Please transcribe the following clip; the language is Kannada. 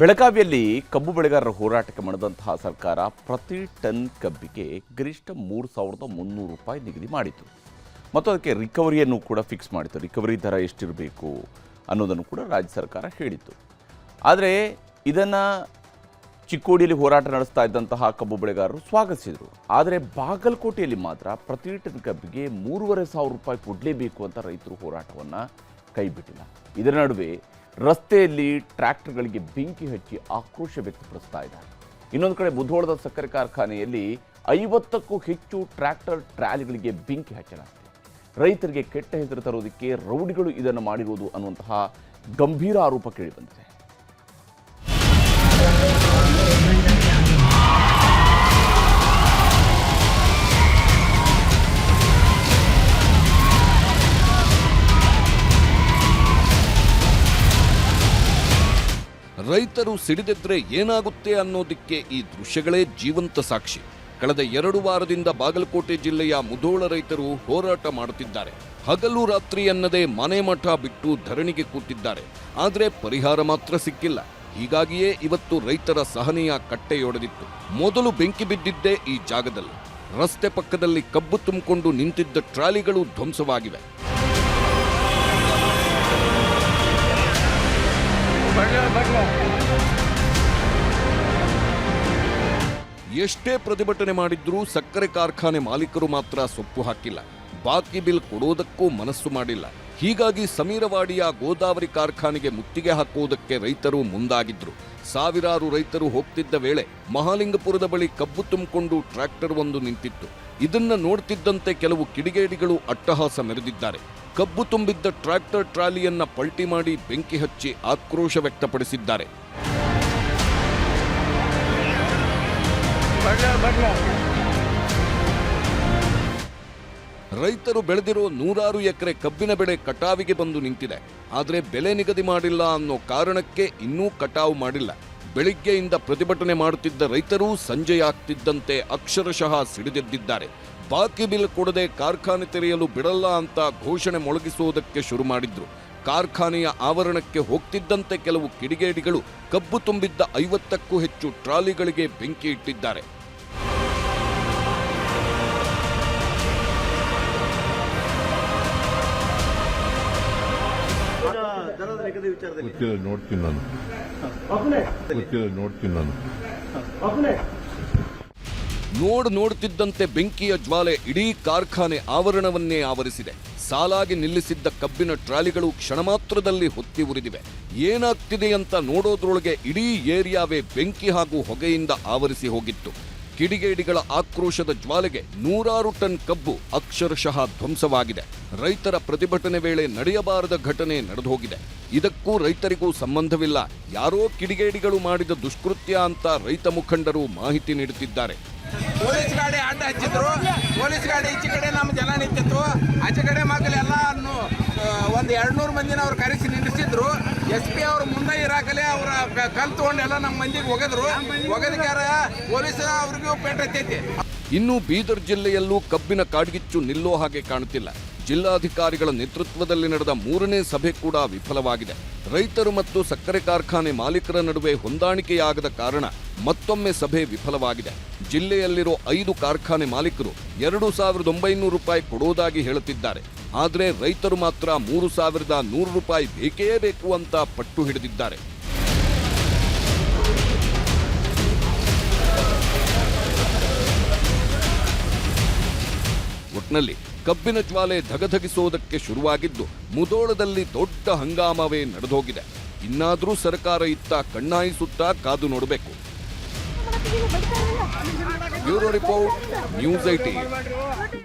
ಬೆಳಗಾವಿಯಲ್ಲಿ ಕಬ್ಬು ಬೆಳೆಗಾರರ ಹೋರಾಟಕ್ಕೆ ಮಾಡಿದಂತಹ ಸರ್ಕಾರ ಪ್ರತಿ ಟನ್ ಕಬ್ಬಿಗೆ ಗರಿಷ್ಠ ಮೂರು ಸಾವಿರದ ಮುನ್ನೂರು ರೂಪಾಯಿ ನಿಗದಿ ಮಾಡಿತು ಮತ್ತು ಅದಕ್ಕೆ ರಿಕವರಿಯನ್ನು ಕೂಡ ಫಿಕ್ಸ್ ಮಾಡಿತು ರಿಕವರಿ ದರ ಎಷ್ಟಿರಬೇಕು ಅನ್ನೋದನ್ನು ಕೂಡ ರಾಜ್ಯ ಸರ್ಕಾರ ಹೇಳಿತ್ತು. ಆದರೆ ಇದನ್ನು ಚಿಕ್ಕೋಡಿಯಲ್ಲಿ ಹೋರಾಟ ನಡೆಸ್ತಾ ಇದ್ದಂತಹ ಕಬ್ಬು ಬೆಳೆಗಾರರು ಸ್ವಾಗತಿಸಿದರು. ಆದರೆ ಬಾಗಲಕೋಟೆಯಲ್ಲಿ ಮಾತ್ರ ಪ್ರತಿ ಟನ್ ಕಬ್ಬಿಗೆ ಮೂರುವರೆ ಸಾವಿರ ರೂಪಾಯಿ ಕೊಡಲೇಬೇಕು ಅಂತ ರೈತರು ಹೋರಾಟವನ್ನು ಕೈಬಿಟ್ಟಿಲ್ಲ. ಇದರ ನಡುವೆ ರಸ್ತೆಯಲ್ಲಿ ಟ್ರ್ಯಾಕ್ಟರ್ಗಳಿಗೆ ಬೆಂಕಿ ಹಚ್ಚಿ ಆಕ್ರೋಶ ವ್ಯಕ್ತಪಡಿಸ್ತಾ ಇದ್ದಾರೆ. ಇನ್ನೊಂದು ಕಡೆ ಮುಧೋಳದ ಸಕ್ಕರೆ ಕಾರ್ಖಾನೆಯಲ್ಲಿ ಐವತ್ತಕ್ಕೂ ಹೆಚ್ಚು ಟ್ರ್ಯಾಕ್ಟರ್ ಟ್ರಾಲಿಗಳಿಗೆ ಬೆಂಕಿ ಹಚ್ಚಲಾಗಿದೆ. ರೈತರಿಗೆ ಕೆಟ್ಟ ಹೆಸರು ತರೋದಕ್ಕೆ ರೌಡಿಗಳು ಇದನ್ನು ಮಾಡಿರುವುದು ಅನ್ನುವಂತಹ ಗಂಭೀರ ಆರೋಪ ಕೇಳಿಬಂದಿದೆ ರೈತರು ಸಿಡಿದಿದ್ರೆ ಏನಾಗುತ್ತೆ ಅನ್ನೋದಕ್ಕೆ ಈ ದೃಶ್ಯಗಳೇ ಜೀವಂತ ಸಾಕ್ಷಿ. ಕಳೆದ ಎರಡು ವಾರದಿಂದ ಬಾಗಲಕೋಟೆ ಜಿಲ್ಲೆಯ ಮುಧೋಳ ರೈತರು ಹೋರಾಟ ಮಾಡುತ್ತಿದ್ದಾರೆ. ಹಗಲು ರಾತ್ರಿ ಅನ್ನದೇ ಮನೆ ಮಠ ಬಿಟ್ಟು ಧರಣಿಗೆ ಕೂತಿದ್ದಾರೆ. ಆದರೆ ಪರಿಹಾರ ಮಾತ್ರ ಸಿಕ್ಕಿಲ್ಲ. ಹೀಗಾಗಿಯೇ ಇವತ್ತು ರೈತರ ಸಹನೆಯ ಕಟ್ಟೆಯೊಡೆದಿತ್ತು. ಮೊದಲು ಬೆಂಕಿ ಬಿದ್ದಿದ್ದೇ ಈ ಜಾಗದಲ್ಲಿ. ರಸ್ತೆ ಪಕ್ಕದಲ್ಲಿ ಕಬ್ಬು ತುಂಬಿಕೊಂಡು ನಿಂತಿದ್ದ ಟ್ರಾಲಿಗಳು ಧ್ವಂಸವಾಗಿವೆ. ಎಷ್ಟೇ ಪ್ರತಿಭಟನೆ ಮಾಡಿದ್ರೂ ಸಕ್ಕರೆ ಕಾರ್ಖಾನೆ ಮಾಲೀಕರು ಮಾತ್ರ ಸೊಪ್ಪು ಹಾಕಿಲ್ಲ. ಬಾಕಿ ಬಿಲ್ ಕೊಡೋದಕ್ಕೂ ಮನಸ್ಸು ಮಾಡಿಲ್ಲ. ಹೀಗಾಗಿ ಸಮೀರವಾಡಿಯ ಗೋದಾವರಿ ಕಾರ್ಖಾನೆಗೆ ಮುತ್ತಿಗೆ ಹಾಕುವುದಕ್ಕೆ ರೈತರು ಮುಂದಾಗಿದ್ರು. ಸಾವಿರಾರು ರೈತರು ಹೋಗ್ತಿದ್ದ ವೇಳೆ ಮಹಾಲಿಂಗಪುರದ ಬಳಿ ಕಬ್ಬು ತುಂಬಿಕೊಂಡು ಟ್ರ್ಯಾಕ್ಟರ್ ಒಂದು ನಿಂತಿತ್ತು. ಇದನ್ನ ನೋಡ್ತಿದ್ದಂತೆ ಕೆಲವು ಕಿಡಿಗೇಡಿಗಳು ಅಟ್ಟಹಾಸ ಮೆರೆದಿದ್ದಾರೆ. ಕಬ್ಬು ತುಂಬಿದ್ದ ಟ್ರ್ಯಾಕ್ಟರ್ ಟ್ರಾಲಿಯನ್ನ ಪಲ್ಟಿ ಮಾಡಿ ಬೆಂಕಿ ಹಚ್ಚಿ ಆಕ್ರೋಶ ವ್ಯಕ್ತಪಡಿಸಿದ್ದಾರೆ. ರೈತರು ಬೆಳೆದಿರೋ ನೂರಾರು ಎಕರೆ ಕಬ್ಬಿನ ಬೆಳೆ ಕಟಾವಿಗೆ ಬಂದು ನಿಂತಿದೆ. ಆದರೆ ಬೆಲೆ ನಿಗದಿ ಮಾಡಿಲ್ಲ ಅನ್ನೋ ಕಾರಣಕ್ಕೆ ಇನ್ನೂ ಕಟಾವು ಮಾಡಿಲ್ಲ. ಬೆಳಿಗ್ಗೆಯಿಂದ ಪ್ರತಿಭಟನೆ ಮಾಡುತ್ತಿದ್ದ ರೈತರು ಸಂಜೆಯಾಗ್ತಿದ್ದಂತೆ ಅಕ್ಷರಶಃ ಸಿಡಿದೆದ್ದಿದ್ದಾರೆ. ಬಾಕಿ ಬಿಲ್ ಕೊಡದೆ ಕಾರ್ಖಾನೆ ತೆರೆಯಲು ಬಿಡಲ್ಲ ಅಂತ ಘೋಷಣೆ ಮೊಳಗಿಸುವುದಕ್ಕೆ ಶುರು ಮಾಡಿದ್ರು. ಕಾರ್ಖಾನೆಯ ಆವರಣಕ್ಕೆ ಹೋಗ್ತಿದ್ದಂತೆ ಕೆಲವು ಕಿಡಿಗೇಡಿಗಳು ಕಬ್ಬು ತುಂಬಿದ್ದ ಐವತ್ತಕ್ಕೂ ಹೆಚ್ಚು ಟ್ರಾಲಿಗಳಿಗೆ ಬೆಂಕಿ ಇಟ್ಟಿದ್ದಾರೆ. ನೋಡ್ತೀನಿ ನಾನು. ನೋಡ್ತೀನಿ ನಾನು. ನೋಡ್ ನೋಡ್ತಿದ್ದಂತೆ ಬೆಂಕಿಯ ಜ್ವಾಲೆ ಇಡೀ ಕಾರ್ಖಾನೆ ಆವರಣವನ್ನೇ ಆವರಿಸಿದೆ. ಸಾಲಾಗಿ ನಿಲ್ಲಿಸಿದ್ದ ಕಬ್ಬಿನ ಟ್ರಾಲಿಗಳು ಕ್ಷಣ ಮಾತ್ರದಲ್ಲಿ ಹೊತ್ತಿ ಉರಿದಿವೆ. ಏನಾಗ್ತಿದೆ ಅಂತ ನೋಡೋದ್ರೊಳಗೆ ಇಡೀ ಏರಿಯಾವೇ ಬೆಂಕಿ ಹಾಗೂ ಹೊಗೆಯಿಂದ ಆವರಿಸಿ ಹೋಗಿತ್ತು. ಕಿಡಿಗೇಡಿಗಳ ಆಕ್ರೋಶದ ಜ್ವಾಲೆಗೆ ನೂರಾರು ಟನ್ ಕಬ್ಬು ಅಕ್ಷರಶಃ ಧ್ವಂಸವಾಗಿದೆ. ರೈತರ ಪ್ರತಿಭಟನೆ ವೇಳೆ ನಡೆಯಬಾರದ ಘಟನೆ ನಡೆದೋಗಿದೆ ಇದಕ್ಕೂ ರೈತರಿಗೂ ಸಂಬಂಧವಿಲ್ಲ. ಯಾರೋ ಕಿಡಿಗೇಡಿಗಳು ಮಾಡಿದ ದುಷ್ಕೃತ್ಯ ಅಂತ ರೈತ ಮುಖಂಡರು ಮಾಹಿತಿ ನೀಡುತ್ತಿದ್ದಾರೆ. ಪೊಲೀಸ್ ಗಾಡಿ ಅಡ್ಡ ಹಚ್ಚಿದ್ರು. ಪೊಲೀಸ್ ಗಾಡಿ ಈಚೆ ಕಡೆ ನಮ್ಮ ಜನ ನಿಂತಿತ್ತು. ಆಚೆ ಕಡೆ ಮಕ್ಕಳೆಲ್ಲ ಒಂದು ಎರಡ್ನೂರು ಮಂದಿನ ಅವ್ರು ಕರೆಸಿ ನಿಲ್ಲಿಸಿದ್ರು ಎಸ್ ಪಿ ಅವ್ರ ಮುಂದೆ ಇರಾಕಲೆ ಅವ್ರ ಕಲ್ ತಗೊಂಡು ಎಲ್ಲ ನಮ್ಮ ಮಂದಿಗೆ ಒಗೆದ್ರು. ಒಗೆದಕ್ಕಾರ ಪೊಲೀಸ್ ಅವ್ರಿಗೂ ಪೇಟ ಹತ್ತೈತಿ. ಇನ್ನು ಬೀದರ್ ಜಿಲ್ಲೆಯಲ್ಲೂ ಕಬ್ಬಿನ ಕಾಡ್ಗಿಚ್ಚು ನಿಲ್ಲೋ ಹಾಗೆ ಕಾಣುತ್ತಿಲ್ಲ. ಜಿಲ್ಲಾಧಿಕಾರಿಗಳ ನೇತೃತ್ವದಲ್ಲಿ ನಡೆದ ಮೂರನೇ ಸಭೆ ಕೂಡ ವಿಫಲವಾಗಿದೆ. ರೈತರು ಮತ್ತು ಸಕ್ಕರೆ ಕಾರ್ಖಾನೆ ಮಾಲೀಕರ ನಡುವೆ ಹೊಂದಾಣಿಕೆಯಾಗದ ಕಾರಣ ಮತ್ತೊಮ್ಮೆ ಸಭೆ ವಿಫಲವಾಗಿದೆ. ಜಿಲ್ಲೆಯಲ್ಲಿರೋ ಐದು ಕಾರ್ಖಾನೆ ಮಾಲೀಕರು ಎರಡು ಸಾವಿರದ ಒಂಬೈನೂರು ರೂಪಾಯಿ ಕೊಡುವುದಾಗಿ ಹೇಳುತ್ತಿದ್ದಾರೆ. ಆದರೆ ರೈತರು ಮಾತ್ರ ಮೂರು ಸಾವಿರದ ನೂರು ರೂಪಾಯಿ ಬೇಕೇ ಬೇಕು ಅಂತ ಪಟ್ಟು ಹಿಡಿದಿದ್ದಾರೆ. ಒಟ್ನಲ್ಲಿ ಕಬ್ಬಿನ ಜ್ವಾಲೆ ಧಗಧಗಿಸೋದಕ್ಕೆ ಶುರುವಾಗಿದ್ದು ಮುದೋಳದಲ್ಲಿ ದೊಡ್ಡ ಹಂಗಾಮವೇ ನಡೆದೋಗಿದೆ. ಇನ್ನಾದರೂ ಸರ್ಕಾರ ಇತ್ತ ಕಣ್ಣಾಯಿಸುತ್ತಾ ಕಾದು ನೋಡಬೇಕು. Bureau report news IT.